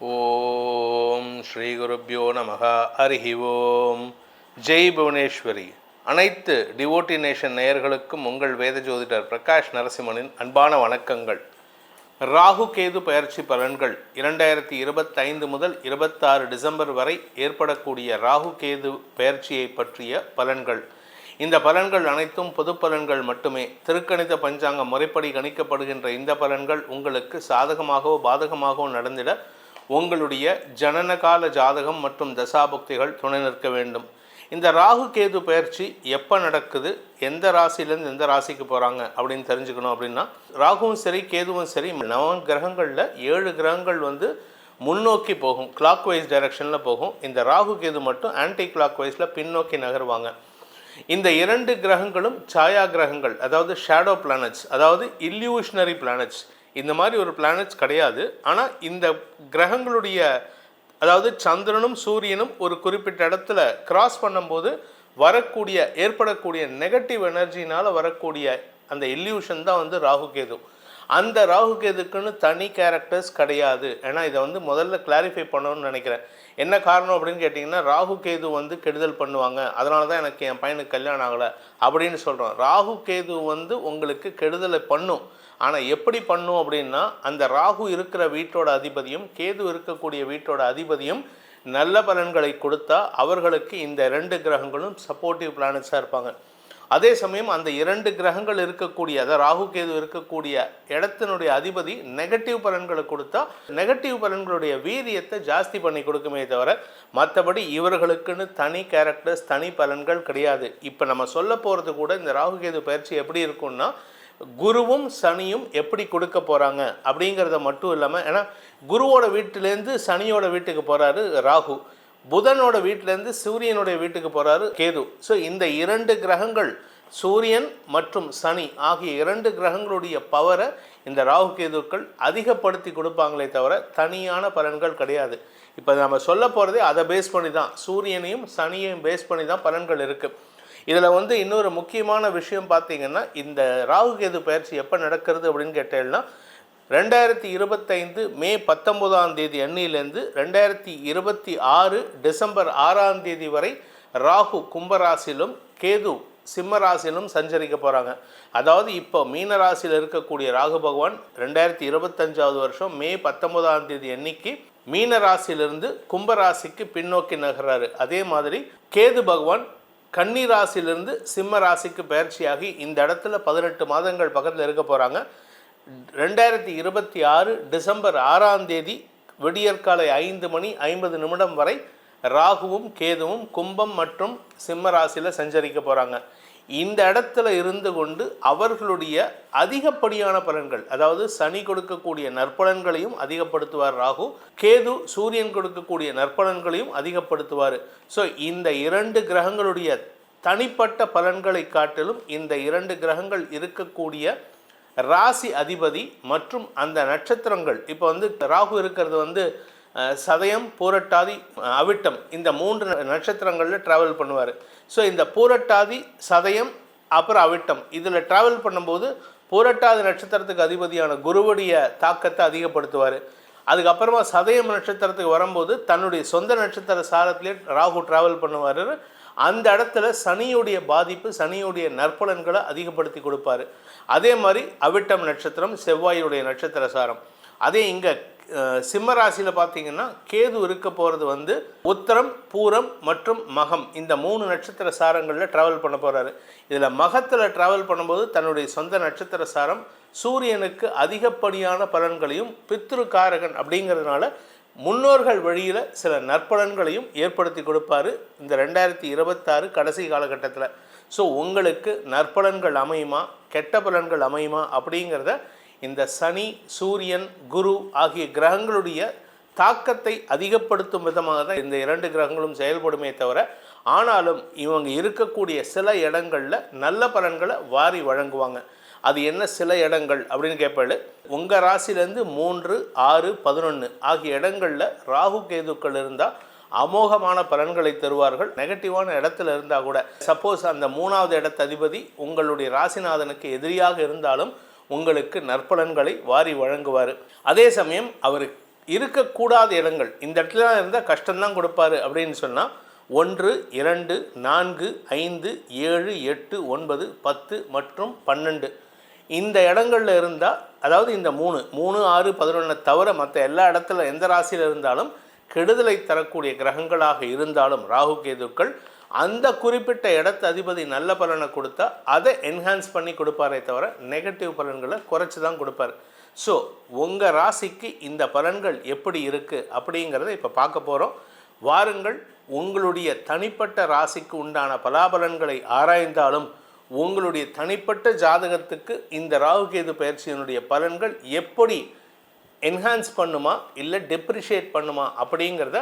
ஓம் ஸ்ரீ குருப்பியோ நமக. அரிஹி ஓம். ஜெய் புவனேஸ்வரி. அனைத்து டிவோட்டி நேஷன் நேயர்களுக்கும் உங்கள் வேத ஜோதிடர் பிரகாஷ் நரசிம்மனின் அன்பான வணக்கங்கள். ராகு கேது பயிற்சி பலன்கள் இரண்டாயிரத்தி இருபத்தைந்து முதல் இருபத்தாறு டிசம்பர் வரை ஏற்படக்கூடிய ராகு கேது பயிற்சியை பற்றிய பலன்கள். இந்த பலன்கள் அனைத்தும் பொது பலன்கள் மட்டுமே. திருக்கணித பஞ்சாங்க முறைப்படி கணிக்கப்படுகின்ற இந்த பலன்கள் உங்களுக்கு சாதகமாகவோ பாதகமாகவோ நடந்திட உங்களுடைய ஜனனகால ஜாதகம் மற்றும் தசாபக்திகள் துணை நிற்க வேண்டும். இந்த ராகு கேது பயிற்சி எப்போ நடக்குது? எந்த ராசியிலேருந்து எந்த ராசிக்கு போகிறாங்க அப்படின்னு தெரிஞ்சுக்கணும் அப்படின்னா ராகுவும் சரி கேதுவும் சரி நவ கிரகங்களில் ஏழு கிரகங்கள் வந்து முன்னோக்கி போகும். கிளாக் வைஸ் டைரக்ஷனில் போகும். இந்த ராகு கேது மட்டும் ஆன்டி கிளாக் வைஸில் பின்னோக்கி நகருவாங்க. இந்த இரண்டு கிரகங்களும் சாயா கிரகங்கள் அதாவது ஷேடோ பிளானட்ஸ் அதாவது இல்யூஷனரி பிளானட்ஸ் இந்த மாதிரி ஒரு பிளானட்ஸ் கிடையாது. ஆனால் இந்த கிரகங்களுடைய அதாவது சந்திரனும் சூரியனும் ஒரு குறிப்பிட்ட இடத்துல கிராஸ் பண்ணும்போது வரக்கூடிய ஏற்படக்கூடிய நெகட்டிவ் எனர்ஜினால் வரக்கூடிய அந்த இல்யூஷன் தான் வந்து ராகு கேது. அந்த ராகு கேதுக்குன்னு தனி கேரக்டர்ஸ் கிடையாது. ஏன்னா இதை வந்து முதல்ல கிளாரிஃபை பண்ணணும்னு நினைக்கிறேன். என்ன காரணம் அப்படின்னு கேட்டிங்கன்னா ராகு கேது வந்து கெடுதல் பண்ணுவாங்க. அதனால தான் எனக்கு என் பையனுக்கு கல்யாணம் ஆகலை அப்படின்னு சொல்கிறோம் ராகு கேது வந்து உங்களுக்கு கெடுதலை பண்ணும். ஆனால் எப்படி பண்ணும் அப்படின்னா அந்த ராகு இருக்கிற வீட்டோட அதிபதியும் கேது இருக்கக்கூடிய வீட்டோட அதிபதியும் நல்ல பலன்களை கொடுத்தா அவர்களுக்கு இந்த ரெண்டு கிரகங்களும் சப்போர்ட்டிவ் பிளானட்ஸாக இருப்பாங்க. அதே சமயம் அந்த இரண்டு கிரகங்கள் இருக்கக்கூடிய அதாவது ராகு கேது இருக்கக்கூடிய இடத்தினுடைய அதிபதி நெகட்டிவ் பலன்களை கொடுத்தா நெகட்டிவ் பலன்களுடைய வீரியத்தை ஜாஸ்தி பண்ணி கொடுக்குமே தவிர மற்றபடி இவர்களுக்குன்னு தனி கேரக்டர்ஸ் தனி பலன்கள் கிடையாது. இப்போ நம்ம சொல்ல போகிறது கூட இந்த ராகு கேது பயிற்சி எப்படி இருக்கும்னா குருவும் சனியும் எப்படி கொடுக்க போகிறாங்க அப்படிங்கிறத மட்டும் இல்லாமல் ஏன்னா குருவோட வீட்டிலேருந்து சனியோட வீட்டுக்கு போகிறாரு ராகு. புதனோட வீட்டிலேருந்து சூரியனுடைய வீட்டுக்கு போகிறாரு கேது. ஸோ இந்த இரண்டு கிரகங்கள் சூரியன் மற்றும் சனி ஆகிய இரண்டு கிரகங்களுடைய பவரை இந்த ராகு கேதுக்கள் அதிகப்படுத்தி கொடுப்பாங்களே தவிர தனியான பலன்கள் கிடையாது. இப்போ நம்ம சொல்ல போகிறதே அதை பேஸ் பண்ணி தான் சூரியனையும் சனியையும் பேஸ் பண்ணி தான் பலன்கள் இருக்குது இதில் வந்து இன்னொரு முக்கியமான விஷயம் பார்த்தீங்கன்னா இந்த ராகு கேது பயிற்சி எப்போ நடக்கிறது அப்படின்னு கேட்டேன்னா ரெண்டாயிரத்தி இருபத்தைந்து மே பத்தொம்போதாம் தேதி அன்னியிலேருந்து ரெண்டாயிரத்தி இருபத்தி ஆறு டிசம்பர் ஆறாம் தேதி வரை ராகு கும்பராசிலும் கேது சிம்ம ராசியிலும் சஞ்சரிக்க போகிறாங்க அதாவது இப்போ மீன ராசியில் இருக்கக்கூடிய ராகு பகவான் ரெண்டாயிரத்தி இருபத்தஞ்சாவது வருஷம் மே பத்தொன்பதாம் தேதி அன்னைக்கு மீன ராசியிலிருந்து கும்பராசிக்கு பின்னோக்கி நகர்றாரு. அதே மாதிரி கேது பகவான் கன்னி ராசியிலிருந்து சிம்ம ராசிக்கு பயிற்சியாகி இந்த இடத்துல பதினெட்டு மாதங்கள் பக்கத்தில் இருக்க போகிறாங்க ரெண்டாயிரத்தி இருபத்தி ஆறு டிசம்பர் ஆறாம் தேதி விடியற்காலை ஐந்து மணி ஐம்பது நிமிடம் வரை ராகுவும் கேதுவும் கும்பம் மற்றும் சிம்ம ராசியில் சஞ்சரிக்க போகிறாங்க இந்த இடத்துல இருந்து கொண்டு அவர்களுடைய அதிகப்படியான பலன்கள் அதாவது சனி கொடுக்கக்கூடிய நற்பலன்களையும் அதிகப்படுத்துவார் ராகு கேது சூரியன் கொடுக்கக்கூடிய நற்பலன்களையும் அதிகப்படுத்துவார். ஸோ இந்த இரண்டு கிரகங்களுடைய தனிப்பட்ட பலன்களை காட்டிலும் இந்த இரண்டு கிரகங்கள் இருக்கக்கூடிய ராசி அதிபதி மற்றும் அந்த நட்சத்திரங்கள். இப்போ வந்து ராகு இருக்கிறது வந்து சதயம் பூரட்டாதி அவிட்டம். இந்த மூன்று ந- நட்சத்திரங்களில் ட்ராவல் பண்ணுவார். ஸோ இந்த பூரட்டாதி சதயம் அப்புறம் அவிட்டம். இதில் ட்ராவல் பண்ணும்போது பூரட்டாதி நட்சத்திரத்துக்கு அதிபதியான குருவுடைய தாக்கத்தை அதிகப்படுத்துவார். அதுக்கப்புறமா சதயம் நட்சத்திரத்துக்கு வரும்போது தன்னுடைய சொந்த நட்சத்திர சாரத்திலே ராகு ட்ராவல் பண்ணுவார். அந்த இடத்துல சனியுடைய பாதிப்பு சனியுடைய நற்பலன்களை அதிகப்படுத்தி கொடுப்பாரு. அதே மாதிரி அவிட்டம் நட்சத்திரம் செவ்வாயுடைய நட்சத்திர சாரம். அதே இங்கே சிம்ம ராசியில் பார்த்தீங்கன்னா கேது இருக்க போகிறது வந்து உத்தரம் பூரம் மற்றும் மகம். இந்த மூணு நட்சத்திர சாரங்களில் ட்ராவல் பண்ண போகிறாரு இதில் மகத்தில் ட்ராவல் பண்ணும்போது தன்னுடைய சொந்த நட்சத்திர சாரம் சூரியனுக்கு அதிகப்படியான பலன்களையும் பித்ரு காரகன் அப்படிங்கிறதுனால முன்னோர்கள் வழியில் சில நற்பலன்களையும் ஏற்படுத்தி கொடுப்பாரு இந்த ரெண்டாயிரத்தி இருபத்தாறு கடைசி காலகட்டத்தில். ஸோ உங்களுக்கு நற்பலன்கள் அமையுமா? கெட்ட பலன்கள் அமையுமா? அப்படிங்கிறத இந்த சனி சூரியன் குரு ஆகிய கிரகங்களுடைய தாக்கத்தை அதிகப்படுத்தும் விதமாக தான் இந்த இரண்டு கிரகங்களும் செயல்படுமே தவிர ஆனாலும் இவங்க இருக்கக்கூடிய சில இடங்களில் நல்ல பலன்களை வாரி வழங்குவாங்க. அது என்ன சில இடங்கள் அப்படின்னு கேட்பாள். உங்கள் ராசிலேருந்து மூன்று ஆறு பதினொன்று ஆகிய இடங்களில் ராகு கேதுக்கள் இருந்தால் அமோகமான பலன்களை தருவார்கள். நெகட்டிவான இடத்துல இருந்தால் கூட சப்போஸ் அந்த மூணாவது இடத்த அதிபதி உங்களுடைய ராசிநாதனுக்கு எதிரியாக இருந்தாலும் உங்களுக்கு நற்பலன்களை வாரி வழங்குவார். அதே சமயம் அவர் இருக்கக்கூடாத இடங்கள் இந்த இடத்துல இருந்தால் கஷ்டம்தான் கொடுப்பாரு அப்படின்னு சொன்னால் ஒன்று இரண்டு நான்கு ஐந்து ஏழு எட்டு ஒன்பது பத்து மற்றும் பன்னெண்டு இந்த இடங்களில் இருந்தால் அதாவது இந்த மூணு மூணு ஆறு பதினொன்றை தவிர மற்ற எல்லா இடத்துல எந்த ராசியில் இருந்தாலும் கெடுதலை தரக்கூடிய கிரகங்களாக இருந்தாலும் ராகு கேதுக்கள் அந்த குறிப்பிட்ட இடத்து அதிபதி நல்ல பலனை கொடுத்தா அதை என்ஹான்ஸ் பண்ணி கொடுப்பாரே தவிர நெகட்டிவ் பலன்களை குறைச்சி தான் கொடுப்பார். ஸோ உங்கள் ராசிக்கு இந்த பலன்கள் எப்படி இருக்குது அப்படிங்கிறத இப்போ பார்க்க போகிறோம் வாருங்கள் உங்களுடைய தனிப்பட்ட ராசிக்கு உண்டான பலாபலன்களை ஆராய்ந்தாலும் உங்களுடைய தனிப்பட்ட ஜாதகத்துக்கு இந்த ராகுகேது பயிற்சியினுடைய பலன்கள் எப்படி என்ஹான்ஸ் பண்ணுமா இல்லை டெப்ரிஷியேட் பண்ணுமா அப்படிங்கிறத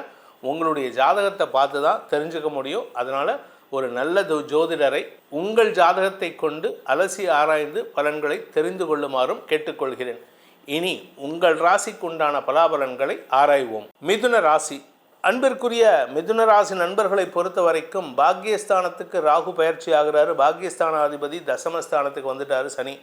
உங்களுடைய ஜாதகத்தை பார்த்து தான் தெரிஞ்சுக்க முடியும். அதனால் ஒரு நல்ல ஜோதிடரை உங்கள் ஜாதகத்தை கொண்டு அலசி ஆராய்ந்து பலன்களை தெரிந்து கொள்ளுமாறும் கேட்டுக்கொள்கிறேன். இனி உங்கள் ராசிக்குண்டான பலாபலன்களை ஆராய்வோம். மிதுன ராசி அன்பிற்குரிய மிதுனராசி நண்பர்களை பொறுத்த வரைக்கும் பாக்கியஸ்தானத்துக்கு ராகு பயிற்சி ஆகிறாரு பாக்கியஸ்தானாதிபதி தசமஸ்தானத்துக்கு வந்துட்டாரு சனி.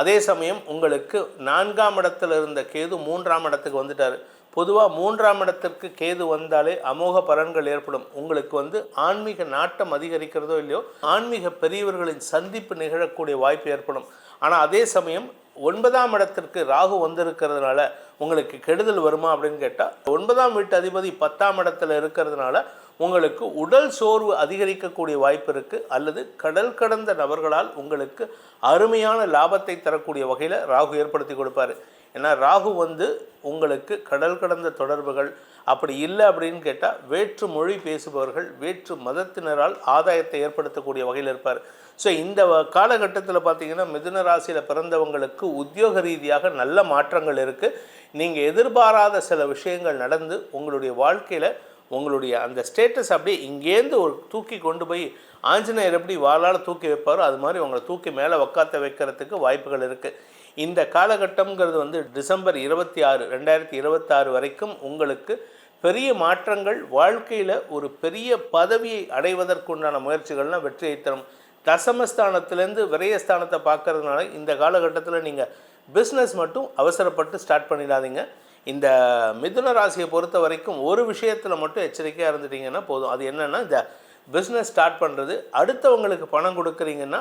அதே சமயம் உங்களுக்கு நான்காம் இடத்துல இருந்த கேது மூன்றாம் இடத்துக்கு வந்துட்டார். பொதுவாக மூன்றாம் இடத்திற்கு கேது வந்தாலே அமோக பலன்கள் ஏற்படும். உங்களுக்கு வந்து ஆன்மீக நாட்டம் அதிகரிக்கிறதோ இல்லையோ ஆன்மீக பெரியவர்களின் சந்திப்பு நிகழக்கூடிய வாய்ப்பு ஏற்படும். ஆனால் அதே சமயம் ஒன்பதாம் இடத்திற்கு ராகு வந்திருக்கிறதுனால உங்களுக்கு கெடுதல் வருமா அப்படின்னு கேட்டால் ஒன்பதாம் வீட்டு அதிபதி பத்தாம் இடத்துல இருக்கிறதுனால உங்களுக்கு உடல் சோர்வு அதிகரிக்கக்கூடிய வாய்ப்பு இருக்குது அல்லது கடல் கடந்த நபர்களால் உங்களுக்கு அருமையான லாபத்தை தரக்கூடிய வகையில் ராகு ஏற்படுத்தி கொடுப்பாரு. ஏன்னா ராகு வந்து உங்களுக்கு கடல் கடந்த தொடர்புகள் அப்படி இல்லை அப்படின்னு கேட்டால் வேற்று மொழி பேசுபவர்கள் வேற்று மதத்தினரால் ஆதாயத்தை ஏற்படுத்தக்கூடிய வகையில் இருப்பார். ஸோ இந்த காலகட்டத்தில் பார்த்தீங்கன்னா மிதுன ராசியில் பிறந்தவங்களுக்கு உத்தியோக ரீதியாக நல்ல மாற்றங்கள் இருக்குது நீங்கள் எதிர்பாராத சில விஷயங்கள் நடந்து உங்களுடைய வாழ்க்கையில் உங்களுடைய அந்த ஸ்டேட்டஸ் அப்படியே இங்கேருந்து ஒரு தூக்கி கொண்டு போய் ஆஞ்சநேயர் எப்படி வாளால் தூக்கி வைப்பாரோ அது மாதிரி உங்களை தூக்கி மேலே உக்காத்த வைக்கிறதுக்கு வாய்ப்புகள் இருக்குது இந்த காலகட்டம்ங்கிறது வந்து டிசம்பர் இருபத்தி ஆறு ரெண்டாயிரத்தி இருபத்தாறு வரைக்கும் உங்களுக்கு பெரிய மாற்றங்கள் வாழ்க்கையில் ஒரு பெரிய பதவியை அடைவதற்குண்டான முயற்சிகள்லாம் வெற்றியை தரும். தசமஸ்தானத்திலேருந்து விரயஸ்தானத்தை பார்க்கறதுனால இந்த காலகட்டத்தில் நீங்கள் பிஸ்னஸ் மட்டும் அவசரப்பட்டு ஸ்டார்ட் பண்ணிடாதீங்க. இந்த மிதுன ராசியை பொறுத்த வரைக்கும் ஒரு விஷயத்தில் மட்டும் எச்சரிக்கையாக இருந்துட்டீங்கன்னா போதும். அது என்னென்னா இந்த பிஸ்னஸ் ஸ்டார்ட் பண்ணுறது அடுத்தவங்களுக்கு பணம் கொடுக்குறீங்கன்னா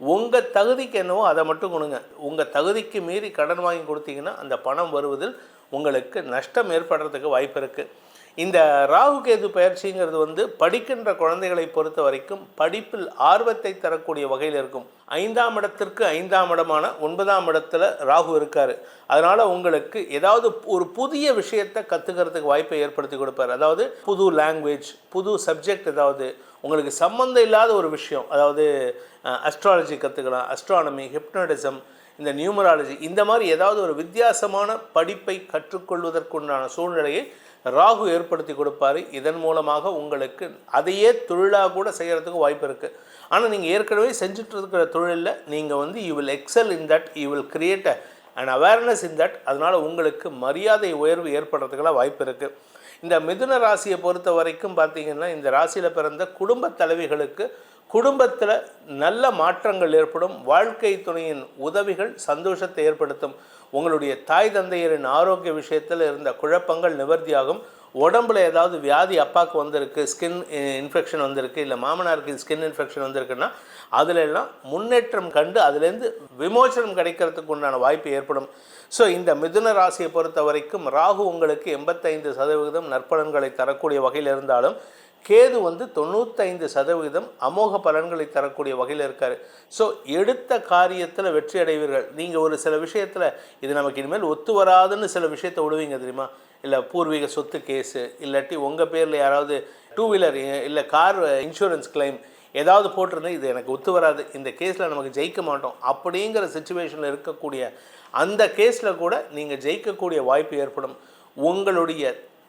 உங்கள் தகுதிக்கு என்னவோ அதை மட்டும் கொடுங்க. உங்கள் தகுதிக்கு மீறி கடன் வாங்கி கொடுத்தீங்கன்னா அந்த பணம் வருவதில் உங்களுக்கு நஷ்டம் ஏற்படுறதுக்கு வாய்ப்பு இருக்குது இந்த ராகு கேது பயிற்சிங்கிறது வந்து படிக்கின்ற குழந்தைகளை பொறுத்த வரைக்கும் படிப்பில் ஆர்வத்தை தரக்கூடிய வகையில் இருக்கும். ஐந்தாம் இடத்திற்கு ஐந்தாம் இடமான ஒன்பதாம் இடத்துல ராகு இருக்கார். அதனால் உங்களுக்கு ஏதாவது ஒரு புதிய விஷயத்தை கற்றுக்கிறதுக்கு வாய்ப்பை ஏற்படுத்தி கொடுப்பார். அதாவது புது லாங்குவேஜ் புது சப்ஜெக்ட் ஏதாவது உங்களுக்கு சம்மந்தம் இல்லாத ஒரு விஷயம் அதாவது அஸ்ட்ராலஜி கற்றுக்கலாம் அஸ்ட்ரானமி ஹிப்னடிசம் இந்த நியூமராலஜி இந்த மாதிரி ஏதாவது ஒரு வித்தியாசமான படிப்பை கற்றுக்கொள்வதற்குண்டான சூழ்நிலையை ராகு ஏற்படுத்தி கொடுப்பாரு. இதன் மூலமாக உங்களுக்கு அதையே தொழிலாக கூட செய்கிறதுக்கு வாய்ப்பு இருக்குது ஆனால் நீங்கள் ஏற்கனவே செஞ்சுட்டு இருக்கிற தொழிலில் நீங்கள் வந்து you will excel in that you will create and awareness in that அதனால் உங்களுக்கு மரியாதை உயர்வு ஏற்படுறதுக்கெல்லாம் வாய்ப்பு இருக்குது இந்த மிதுன ராசியை பொறுத்த வரைக்கும் பார்த்தீங்கன்னா இந்த ராசியில் பிறந்த குடும்ப தலைவிகளுக்கு குடும்பத்தில் நல்ல மாற்றங்கள் ஏற்படும். வாழ்க்கை துணையின் உதவிகள் சந்தோஷத்தை ஏற்படுத்தும். உங்களுடைய தாய் தந்தையரின் ஆரோக்கிய விஷயத்தில் இருந்த குழப்பங்கள் நிவர்த்தியாகும். உடம்புல ஏதாவது வியாதி அப்பாவுக்கு வந்திருக்கு ஸ்கின் இன்ஃபெக்ஷன் வந்திருக்கு இல்லை மாமனாருக்கு ஸ்கின் இன்ஃபெக்ஷன் வந்திருக்குன்னா அதுல எல்லாம் முன்னேற்றம் கண்டு அதுலேருந்து விமோசனம் கிடைக்கிறதுக்கு உண்டான வாய்ப்பு ஏற்படும். ஸோ இந்த மிதுன ராசியை பொறுத்த வரைக்கும் ராகு உங்களுக்கு எண்பத்தைந்து சதவிகிதம் நற்பலன்களை தரக்கூடிய வகையில் இருந்தாலும் கேது வந்து தொண்ணூத்தைந்து சதவிகிதம் அமோக பலன்களை தரக்கூடிய வகையில் இருக்கார். ஸோ எடுத்த காரியத்தில் வெற்றி அடைவீர்கள். நீங்கள் ஒரு சில விஷயத்தில் இது நமக்கு இனிமேல் ஒத்து வராதுன்னு சில விஷயத்தை விடுவீங்க தெரியுமா? இல்லை பூர்வீக சொத்து கேஸு இல்லாட்டி உங்கள் பேரில் யாராவது டூ வீலர் இல்லை கார் இன்சூரன்ஸ் கிளைம் ஏதாவது போட்டிருந்தா இது எனக்கு ஒத்து வராது. இந்த கேஸில் நமக்கு ஜெயிக்க மாட்டோம். அப்படிங்கிற சுச்சுவேஷனில் இருக்கக்கூடிய அந்த கேஸில் கூட நீங்கள் ஜெயிக்கக்கூடிய வாய்ப்பு ஏற்படும். உங்களுடைய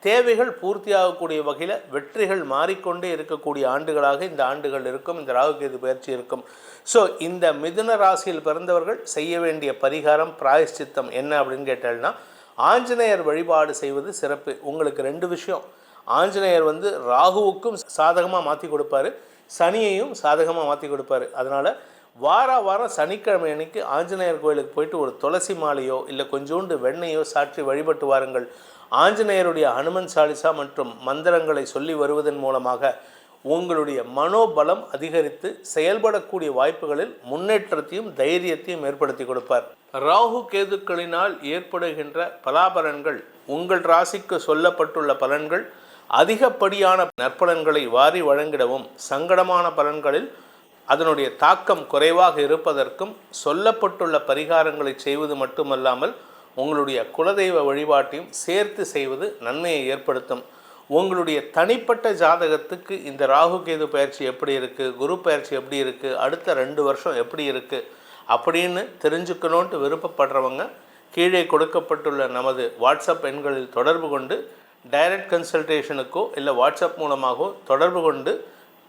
தேவைகள் பூர்த்தியாகக்கூடிய வகையில் வெற்றிகள் மாறிக்கொண்டே இருக்கக்கூடிய ஆண்டுகளாக இந்த ஆண்டுகள் இருக்கும். இந்த ராகுகேது பயிற்சி இருக்கும். ஸோ இந்த மிதுன ராசியில் பிறந்தவர்கள் செய்ய வேண்டிய பரிகாரம் பிராயஷ்சித்தம் என்ன அப்படின்னு கேட்டால்னா ஆஞ்சநேயர் வழிபாடு செய்வது சிறப்பு. உங்களுக்கு ரெண்டு விஷயம். ஆஞ்சநேயர் வந்து ராகுவுக்கும் சாதகமாக மாற்றி கொடுப்பாரு. சனியையும் சாதகமாக மாற்றி கொடுப்பாரு. அதனால் வார வாரம் சனிக்கிழமை அன்னைக்கு ஆஞ்சநேயர் கோயிலுக்கு போயிட்டு ஒரு துளசி மாலையோ இல்லை கொஞ்சோண்டு வெண்ணையோ சாற்றி வழிபட்டு வாருங்கள். ஆஞ்சநேயருடைய ஹனுமன் சாலிசா மற்றும் மந்திரங்களை சொல்லி வருவதன் மூலமாக உங்களுடைய மனோபலம் அதிகரித்து செயல்படக்கூடிய வாய்ப்புகளில் முன்னேற்றத்தையும் தைரியத்தையும் ஏற்படுத்தி கொடுப்பார். ராகு கேதுக்களினால் ஏற்படுகின்ற பலாபலன்கள் உங்கள் ராசிக்கு சொல்லப்பட்டுள்ள பலன்கள் அதிகப்படியான நற்பலன்களை வாரி வழங்கிடவும் சங்கடமான பலன்களில் அதனுடைய தாக்கம் குறைவாக இருப்பதற்கும் சொல்லப்பட்டுள்ள பரிகாரங்களை செய்வது மட்டுமல்லாமல் உங்களுடைய குலதெய்வ வழிபாட்டையும் சேர்த்து செய்வது நன்மையை ஏற்படுத்தும். உங்களுடைய தனிப்பட்ட ஜாதகத்துக்கு இந்த ராகு கேது பயிற்சி எப்படி இருக்குது குரு பயிற்சி எப்படி இருக்குது அடுத்த ரெண்டு வருஷம் எப்படி இருக்குது அப்படின்னு தெரிஞ்சுக்கணுன்ட்டு விருப்பப்படுறவங்க கீழே கொடுக்கப்பட்டுள்ள நமது வாட்ஸ்அப் எண்களில் தொடர்பு கொண்டு டைரக்ட் கன்சல்டேஷனுக்கோ இல்லை வாட்ஸ்அப் மூலமாகவோ தொடர்பு கொண்டு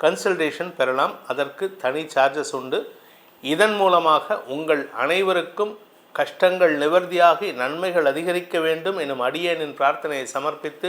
கன்சல்டேஷன் பெறலாம். அதற்கு தனி சார்ஜஸ் உண்டு. இதன் மூலமாக உங்கள் அனைவருக்கும் கஷ்டங்கள் நிவர்த்தியாகி நன்மைகள் அதிகரிக்க வேண்டும் எனும் அடியேனின் பிரார்த்தனையை சமர்ப்பித்து